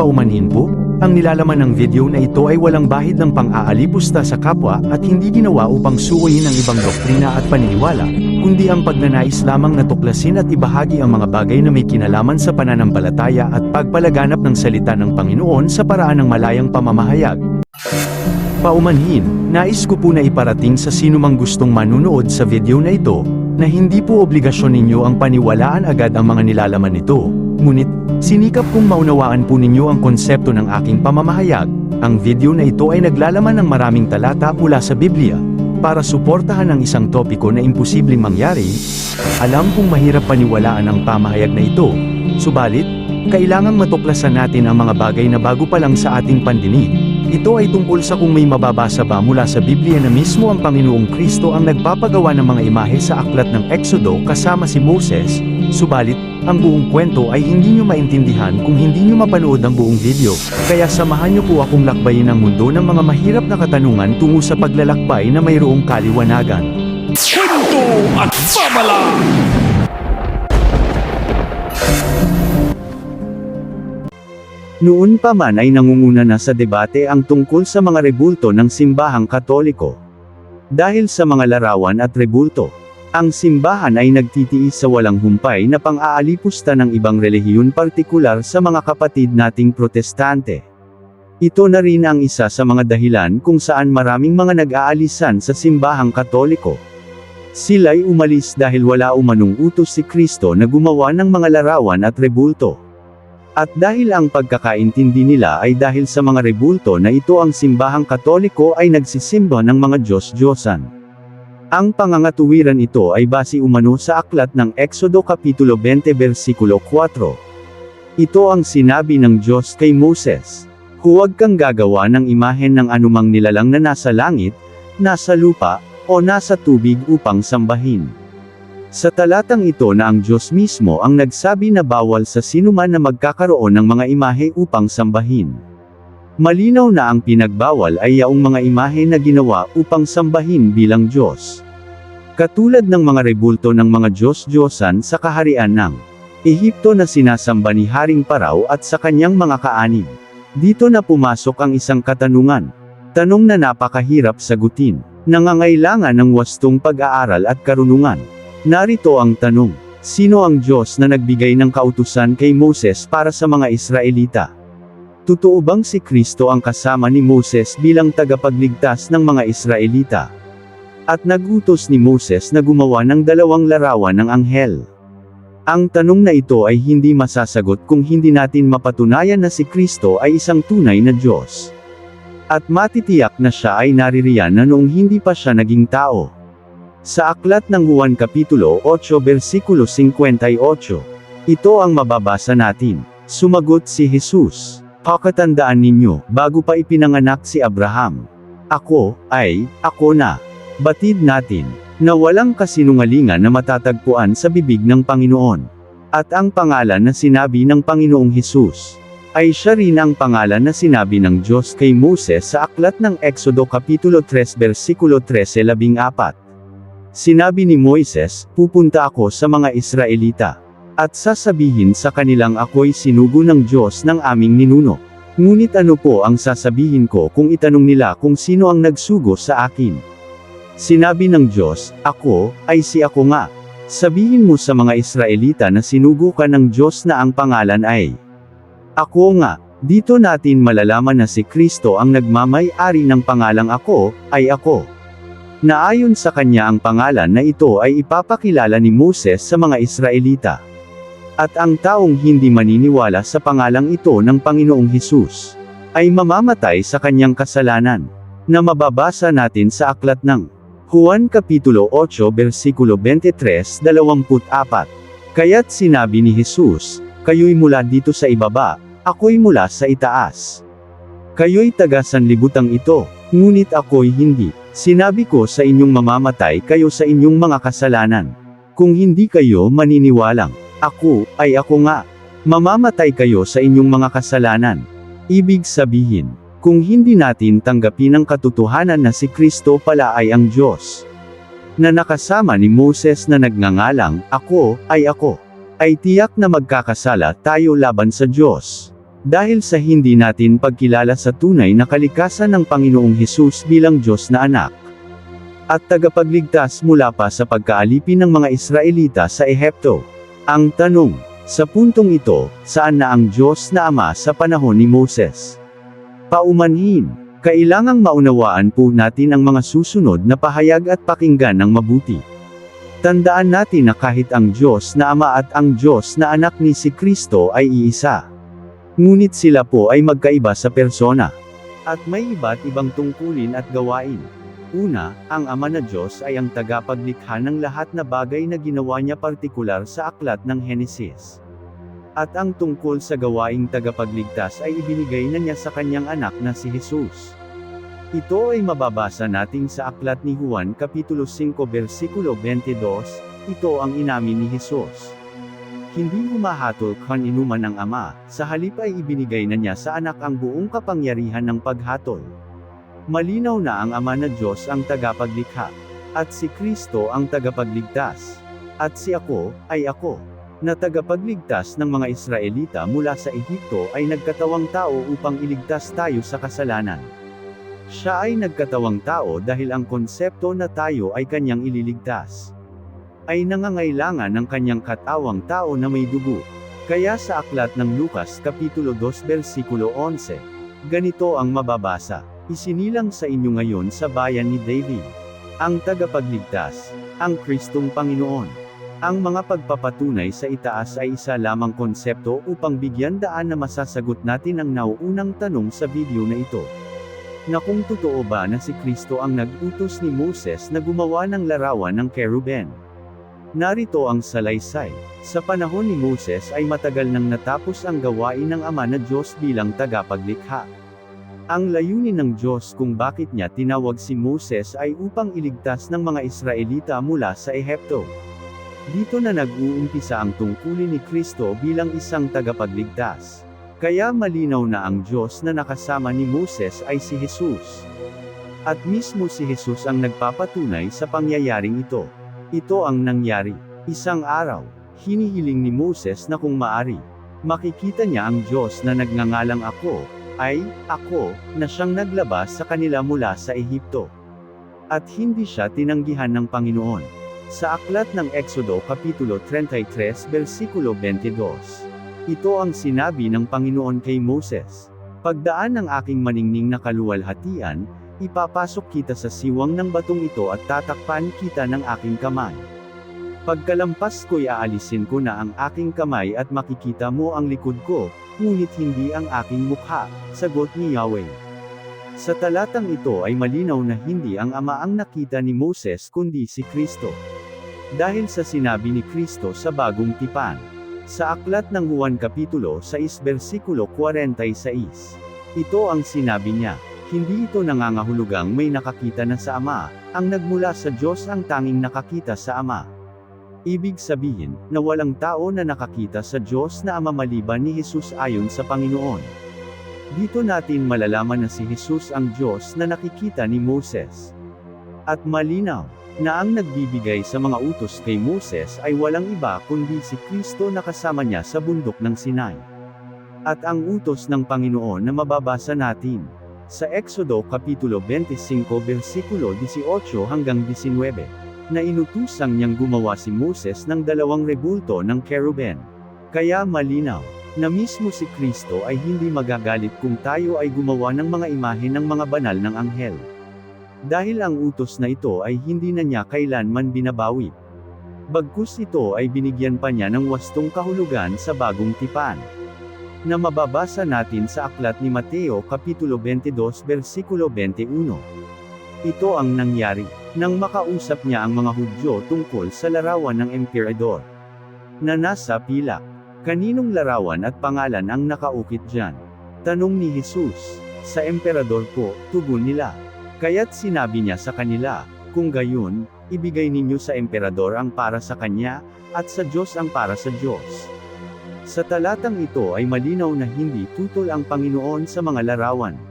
paumanhin po, ang nilalaman ng video na ito ay walang bahid ng pang-aalipusta sa kapwa at hindi ginawa upang suwayin ang ibang doktrina at paniniwala, kundi ang pagnanais lamang na tuklasin at ibahagi ang mga bagay na may kinalaman sa pananampalataya at pagpalaganap ng salita ng Panginoon sa paraan ng malayang pamamahayag. Paumanhin, nais ko po na iparating sa sinumang gustong manunood sa video na ito, na hindi po obligasyon ninyo ang paniwalaan agad ang mga nilalaman nito, ngunit, sinikap kong maunawaan po ninyo ang konsepto ng aking pamamahayag, ang video na ito ay naglalaman ng maraming talata mula sa Biblia, para suportahan ang isang topiko na imposibleng mangyari, alam kong mahirap paniwalaan ang pamahayag na ito, subalit, kailangang matuklasan natin ang mga bagay na bago pa lang sa ating pandinig, ito ay tungkol sa kung may mababasa ba mula sa Biblia na mismo ang Panginoong Kristo ang nagpapagawa ng mga imahe sa aklat ng Exodo kasama si Moses, subalit, ang buong kwento ay hindi nyo maintindihan kung hindi nyo mapanood ang buong video, kaya samahan nyo po akong lakbayin ang mundo ng mga mahirap na katanungan tungo sa paglalakbay na mayroong kaliwanagan. Kwento at babala! Noon pa man ay nangunguna na sa debate ang tungkol sa mga rebulto ng simbahang katoliko. Dahil sa mga larawan at rebulto, ang simbahan ay nagtitiis sa walang humpay na pang-aalipusta ng ibang relihiyon partikular sa mga kapatid nating protestante. Ito na rin ang isa sa mga dahilan kung saan maraming mga nag-aalisan sa simbahang katoliko. Sila'y umalis dahil wala umanong utos si Kristo na gumawa ng mga larawan at rebulto. At dahil ang pagkakaintindi nila ay dahil sa mga rebulto na ito ang simbahang katoliko ay nagsisimba ng mga Diyos-Diyosan. Ang pangangatuwiran ito ay base umano sa aklat ng Exodo Kapitulo 20 versikulo 4. Ito ang sinabi ng Diyos kay Moses. Huwag kang gagawa ng imahen ng anumang nilalang na nasa langit, nasa lupa, o nasa tubig upang sambahin. Sa talatang ito na ang Diyos mismo ang nagsabi na bawal sa sinuman na magkakaroon ng mga imahe upang sambahin. Malinaw na ang pinagbawal ay yaong mga imahe na ginawa upang sambahin bilang Diyos. Katulad ng mga rebulto ng mga Diyos-Diyosan sa kaharian ng Ehipto na sinasamba ni Haring Paraw at sa kanyang mga kaanib. Dito na pumasok ang isang katanungan. Tanong na napakahirap sagutin. Nangangailangan ng wastong pag-aaral at karunungan. Narito ang tanong, sino ang Diyos na nagbigay ng kautusan kay Moses para sa mga Israelita? Totoo bang si Kristo ang kasama ni Moses bilang tagapagligtas ng mga Israelita? At nagutos ni Moses na gumawa ng dalawang larawan ng anghel. Ang tanong na ito ay hindi masasagot kung hindi natin mapatunayan na si Kristo ay isang tunay na Diyos. At matitiyak na siya ay naririyan na noong hindi pa siya naging tao. Sa aklat ng Juan Kapitulo 8 versikulo 58, ito ang mababasa natin. Sumagot si Jesus, Pakatandaan ninyo, bago pa ipinanganak si Abraham. Ako, ay, ako na. Batid natin, na walang kasinungalingan na matatagpuan sa bibig ng Panginoon. At ang pangalan na sinabi ng Panginoong Hesus, ay siya rin ang pangalan na sinabi ng Diyos kay Moses sa aklat ng Exodo Kapitulo 3 versikulo 13-14. Sinabi ni Moises, pupunta ako sa mga Israelita. At sasabihin sa kanilang ako'y sinugo ng Diyos ng aming ninuno. Ngunit ano po ang sasabihin ko kung itanong nila kung sino ang nagsugo sa akin? Sinabi ng Diyos, ako, ay si ako nga. Sabihin mo sa mga Israelita na sinugo ka ng Diyos na ang pangalan ay Ako nga, dito natin malalaman na si Kristo ang nagmamay-ari ng pangalang ako, ay ako. Naayon sa kanya ang pangalan na ito ay ipapakilala ni Moses sa mga Israelita. At ang taong hindi maniniwala sa pangalang ito ng Panginoong Hesus, ay mamamatay sa kanyang kasalanan, na mababasa natin sa aklat ng Juan Kapitulo 8 versikulo 23-24. Kaya't sinabi ni Jesus, kayo'y mula dito sa ibaba, ako'y mula sa itaas. Kayo'y taga sanlibutan ito, ngunit ako'y hindi. Sinabi ko sa inyong mamamatay kayo sa inyong mga kasalanan. Kung hindi kayo maniniwalang, ako, ay ako nga. Mamamatay kayo sa inyong mga kasalanan. Ibig sabihin, kung hindi natin tanggapin ang katotohanan na si Kristo pala ay ang Diyos, na nakasama ni Moses na nagngangalang, ako, ay ako, ay tiyak na magkakasala tayo laban sa Diyos. Dahil sa hindi natin pagkilala sa tunay na kalikasan ng Panginoong Hesus bilang Diyos na anak. At tagapagligtas mula pa sa pagkaalipin ng mga Israelita sa Ehipto. Ang tanong, sa puntong ito, saan na ang Diyos na Ama sa panahon ni Moses? Paumanhin, kailangang maunawaan po natin ang mga susunod na pahayag at pakinggan ng mabuti. Tandaan natin na kahit ang Diyos na Ama at ang Diyos na anak ni si Kristo ay iisa. Ngunit sila po ay magkaiba sa persona. At may iba't ibang tungkulin at gawain. Una, ang Ama na Diyos ay ang tagapaglikha ng lahat na bagay na ginawa niya partikular sa aklat ng Henesis. At ang tungkol sa gawaing tagapagligtas ay ibinigay na niya sa kanyang anak na si Jesus. Ito ay mababasa natin sa aklat ni Juan Kapitulo 5 versikulo 22, ito ang inamin ni Jesus. Hindi humahatol kan inuman ng ama, sa halip ay ibinigay na niya sa anak ang buong kapangyarihan ng paghatol. Malinaw na ang ama na Diyos ang tagapaglikha, at si Kristo ang tagapagligtas. At si ako, ay ako, na tagapagligtas ng mga Israelita mula sa Ehipto ay nagkatawang tao upang iligtas tayo sa kasalanan. Siya ay nagkatawang tao dahil ang konsepto na tayo ay kanyang ililigtas ay nangangailangan ng kanyang katawang tao na may dugo. Kaya sa aklat ng Lukas Kapitulo 2 versikulo 11, ganito ang mababasa, Isinilang sa inyo ngayon sa bayan ni David, ang tagapagligtas, ang Kristong Panginoon. Ang mga pagpapatunay sa itaas ay isa lamang konsepto upang bigyan daan na masasagot natin ang nauunang tanong sa video na ito. Na kung totoo ba na si Kristo ang nag-utos ni Moses na gumawa ng larawan ng keruben. Narito ang salaysay. Sa panahon ni Moses ay matagal nang natapos ang gawain ng Ama na Diyos bilang tagapaglikha. Ang layunin ng Diyos kung bakit niya tinawag si Moses ay upang iligtas ng mga Israelita mula sa Ehipto. Dito na nag-uumpisa ang tungkulin ni Kristo bilang isang tagapagligtas. Kaya malinaw na ang Diyos na nakasama ni Moses ay si Jesus. At mismo si Jesus ang nagpapatunay sa pangyayaring ito. Ito ang nangyari. Isang araw, hinihiling ni Moses na kung maari, makikita niya ang Diyos na nagngangalang ako, ay, ako, na siyang naglabas sa kanila mula sa Ehipto. At hindi siya tinanggihan ng Panginoon. Sa aklat ng Exodo Kapitulo 33 versikulo 22. Ito ang sinabi ng Panginoon kay Moses. Pagdaan ng aking maningning na kaluwalhatian, ipapasok kita sa siwang ng batong ito at tatakpan kita ng aking kamay. Pagkalampas ko'y aalisin ko na ang aking kamay at makikita mo ang likod ko, ngunit hindi ang aking mukha, sagot ni Yahweh. Sa talatang ito ay malinaw na hindi ang ama ang nakita ni Moses kundi si Kristo. Dahil sa sinabi ni Kristo sa bagong tipan. Sa aklat ng Juan Kapitulo 6 versikulo 46. Ito ang sinabi niya. Hindi ito nangangahulugang may nakakita na sa Ama, ang nagmula sa Diyos ang tanging nakakita sa Ama. Ibig sabihin, na walang tao na nakakita sa Diyos na Ama maliban ni Jesus ayon sa Panginoon. Dito natin malalaman na si Jesus ang Diyos na nakikita ni Moses. At malinaw, na ang nagbibigay sa mga utos kay Moses ay walang iba kundi si Kristo na kasama niya sa bundok ng Sinai. At ang utos ng Panginoon na mababasa natin, sa Exodo Kapitulo 25 versikulo 18 hanggang 19, na inutusang niyang gumawa si Moses ng dalawang rebulto ng keruben. Kaya malinaw, na mismo si Kristo ay hindi magagalit kung tayo ay gumawa ng mga imahe ng mga banal ng anghel. Dahil ang utos na ito ay hindi na niya kailanman binabawi. Bagkus ito ay binigyan pa niya ng wastong kahulugan sa bagong tipan na mababasa natin sa aklat ni Mateo Kapitulo 22 versikulo 21. Ito ang nangyari, nang makausap niya ang mga Hudyo tungkol sa larawan ng emperador. Na nasa pilak, kaninong larawan at pangalan ang nakaukit dyan? Tanong ni Jesus, sa emperador po, tugon nila. Kaya't sinabi niya sa kanila, kung gayon, ibigay ninyo sa emperador ang para sa kanya, at sa Diyos ang para sa Diyos. Sa talatang ito ay malinaw na hindi tutol ang Panginoon sa mga larawan.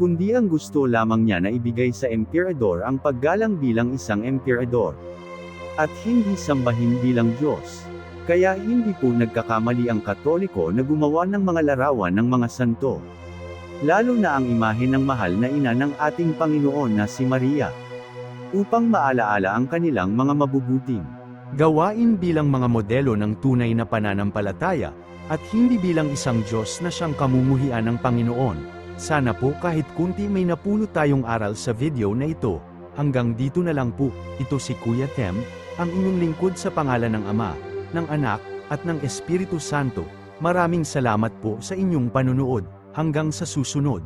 Kundi ang gusto lamang niya na ibigay sa emperador ang paggalang bilang isang emperador. At hindi sambahin bilang Diyos. Kaya hindi po nagkakamali ang Katoliko na gumawa ng mga larawan ng mga santo. Lalo na ang imahe ng mahal na ina ng ating Panginoon na si Maria. Upang maalaala ang kanilang mga mabubuting gawain bilang mga modelo ng tunay na pananampalataya, at hindi bilang isang Diyos na siyang kamumuhian ng Panginoon. Sana po kahit kunti may napulot tayong aral sa video na ito. Hanggang dito na lang po, ito si Kuya Tem, ang inyong lingkod sa pangalan ng Ama, ng Anak, at ng Espiritu Santo. Maraming salamat po sa inyong panunood. Hanggang sa susunod.